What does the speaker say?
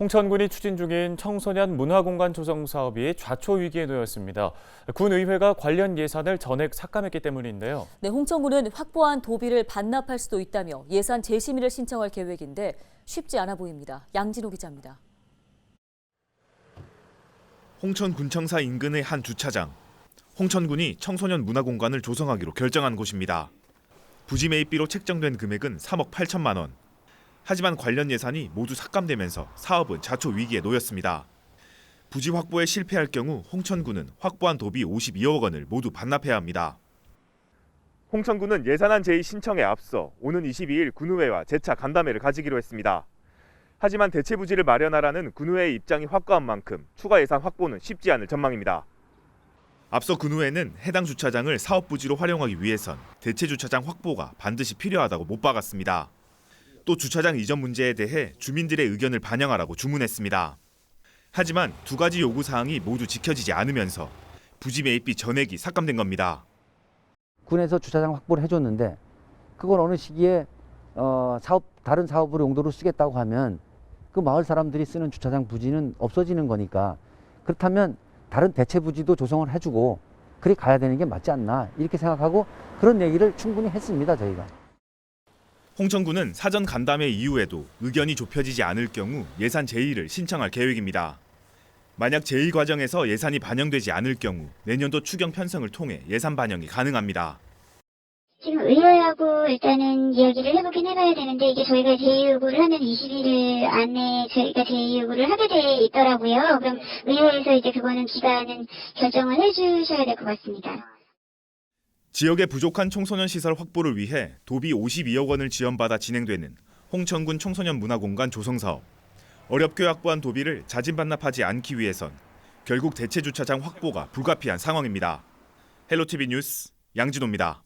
홍천군이 추진 중인 청소년 문화공간 조성 사업이 좌초 위기에 놓였습니다. 군 의회가 관련 예산을 전액 삭감했기 때문인데요. 네, 홍천군은 확보한 도비를 반납할 수도 있다며 예산 재심의를 신청할 계획인데 쉽지 않아 보입니다. 양진호 기자입니다. 홍천군청사 인근의 한 주차장. 홍천군이 청소년 문화공간을 조성하기로 결정한 곳입니다. 부지 매입비로 책정된 금액은 3억 8천만 원. 하지만 관련 예산이 모두 삭감되면서 사업은 자초 위기에 놓였습니다. 부지 확보에 실패할 경우 홍천군은 확보한 도비 52억 원을 모두 반납해야 합니다. 홍천군은 예산안 제의 신청에 앞서 오는 22일 군의회와 재차 간담회를 가지기로 했습니다. 하지만 대체 부지를 마련하라는 군의회의 입장이 확고한 만큼 추가 예산 확보는 쉽지 않을 전망입니다. 앞서 군의회는 해당 주차장을 사업 부지로 활용하기 위해선 대체 주차장 확보가 반드시 필요하다고 못 박았습니다. 또 주차장 이전 문제에 대해 주민들의 의견을 반영하라고 주문했습니다. 하지만 두 가지 요구 사항이 모두 지켜지지 않으면서 부지 매입비 전액이 삭감된 겁니다. 군에서 주차장 확보를 해줬는데 그걸 어느 시기에 어, 사업 다른 사업으로 용도로 쓰겠다고 하면 그 마을 사람들이 쓰는 주차장 부지는 없어지는 거니까 그렇다면 다른 대체 부지도 조성을 해주고 그리 가야 되는 게 맞지 않나 이렇게 생각하고 그런 얘기를 충분히 했습니다 저희가. 홍천군은 사전 간담회 이후에도 의견이 좁혀지지 않을 경우 예산 제의를 신청할 계획입니다. 만약 제의 과정에서 예산이 반영되지 않을 경우 내년도 추경 편성을 통해 예산 반영이 가능합니다. 지금 의회하고 일단은 이야기를 해보긴 해봐야 되는데 이게 저희가 제의 요구를 하면 20일 안에 저희가 제의 요구를 하게 돼 있더라고요. 그럼 의회에서 이제 그거는 기간은 결정을 해주셔야 될 것 같습니다. 지역의 부족한 청소년 시설 확보를 위해 도비 52억 원을 지원받아 진행되는 홍천군 청소년 문화공간 조성 사업. 어렵게 확보한 도비를 자진 반납하지 않기 위해선 결국 대체 주차장 확보가 불가피한 상황입니다. 헬로티비 뉴스 양진호입니다.